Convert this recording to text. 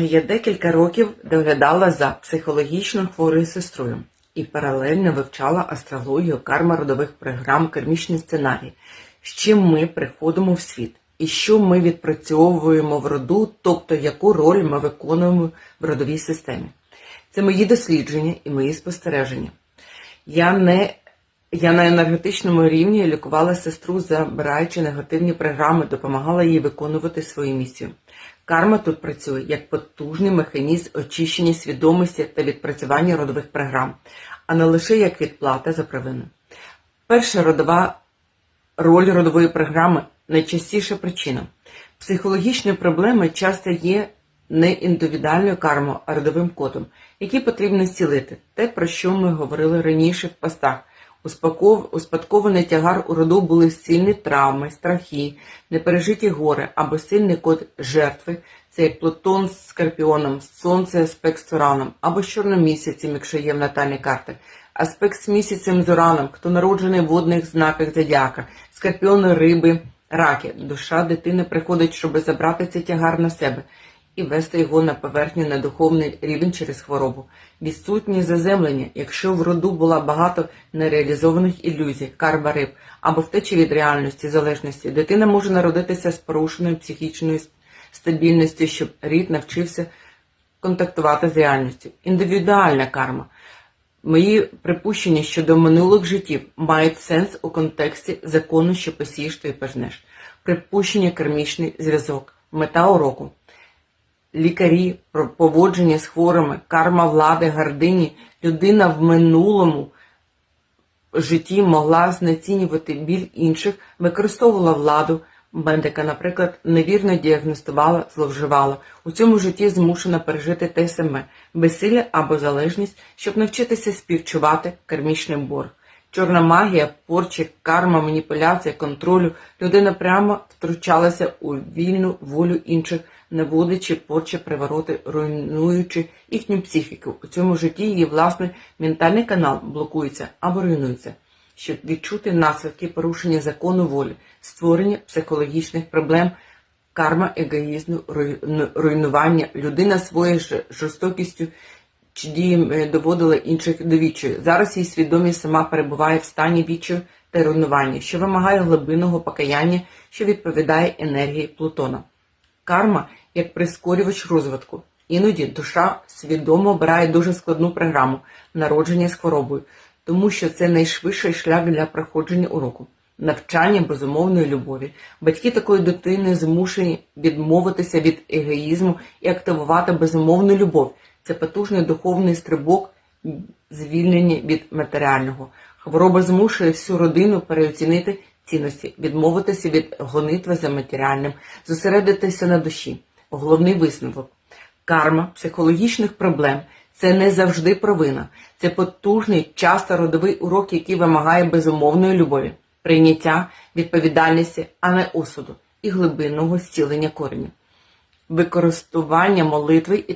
Я декілька років доглядала за психологічно хворою сестрою і паралельно вивчала астрологію, карма родових програм, кармічні сценарії, з чим ми приходимо в світ, і що ми відпрацьовуємо в роду, тобто яку роль ми виконуємо в родовій системі. Це мої дослідження і мої спостереження. Я не я на енергетичному рівні лікувала сестру, забираючи негативні програми, допомагала їй виконувати свою місію. Карма тут працює як потужний механізм очищення свідомості та відпрацювання родових програм, а не лише як відплата за провину. Перша родова роль родової програми найчастіша причина. Психологічні проблеми часто є не індивідуальною кармою, а родовим кодом, який потрібно зцілити. Те, про що ми говорили раніше в постах. Успадкований тягар у роду були сильні травми, страхи, непережиті гори або сильний код жертви, це Плутон з Скорпіоном, Сонце аспект з Ураном, або з чорним місяцем, якщо є в натальній карті, аспект з місяцем з Ураном, хто народжений в водних знаках зодіака, Скорпіони, риби, раки. Душа дитини приходить, щоб забрати цей тягар на себе і вести його на поверхню на духовний рівень через хворобу. Відсутні заземлення, якщо в роду була багато нереалізованих ілюзій, карба риб або втечі від реальності, залежності, дитина може народитися з порушеною психічною стабільністю, щоб рід навчився контактувати з реальністю. Індивідуальна карма. Мої припущення щодо минулих життів мають сенс у контексті закону, що посієш, то й пожнеш. Припущення кармічний зв'язок, мета уроку лікарі, про поводження з хворими, карма влади, гардині, людина в минулому житті могла знецінювати біль інших, використовувала владу. Медика, наприклад, невірно діагностувала, зловживала. У цьому житті змушена пережити те саме безсилля або залежність, щоб навчитися співчувати кармічний борг. Чорна магія, порчі, карма, маніпуляція, контролю. Людина прямо втручалася у вільну волю інших, наводячи порчі, привороти, руйнуючи їхню психіку. У цьому житті її власний ментальний канал блокується або руйнується, щоб відчути наслідки порушення закону волі, створення психологічних проблем. Карма егоїзму, руйнування, людина своєю жорстокістю чи діям доводила інших до відчаю. Зараз її свідомість сама перебуває в стані відчаю та руйнування, що вимагає глибинного покаяння, що відповідає енергії Плутона. Карма як прискорювач розвитку. Іноді душа свідомо обирає дуже складну програму народження з хворобою, тому що це найшвидший шлях для проходження уроку. Навчання безумовної любові. Батьки такої дитини змушені відмовитися від егоїзму і активувати безумовну любов. Це потужний духовний стрибок, звільнення від матеріального. Хвороба змушує всю родину переоцінити цінності, відмовитися від гонитви за матеріальним, зосередитися на душі. Головний висновок. Карма психологічних проблем це не завжди провина. Це потужний, часто родовий урок, який вимагає безумовної любові, прийняття, відповідальності, а не осуду і глибинного зцілення коренів. Використання молитви і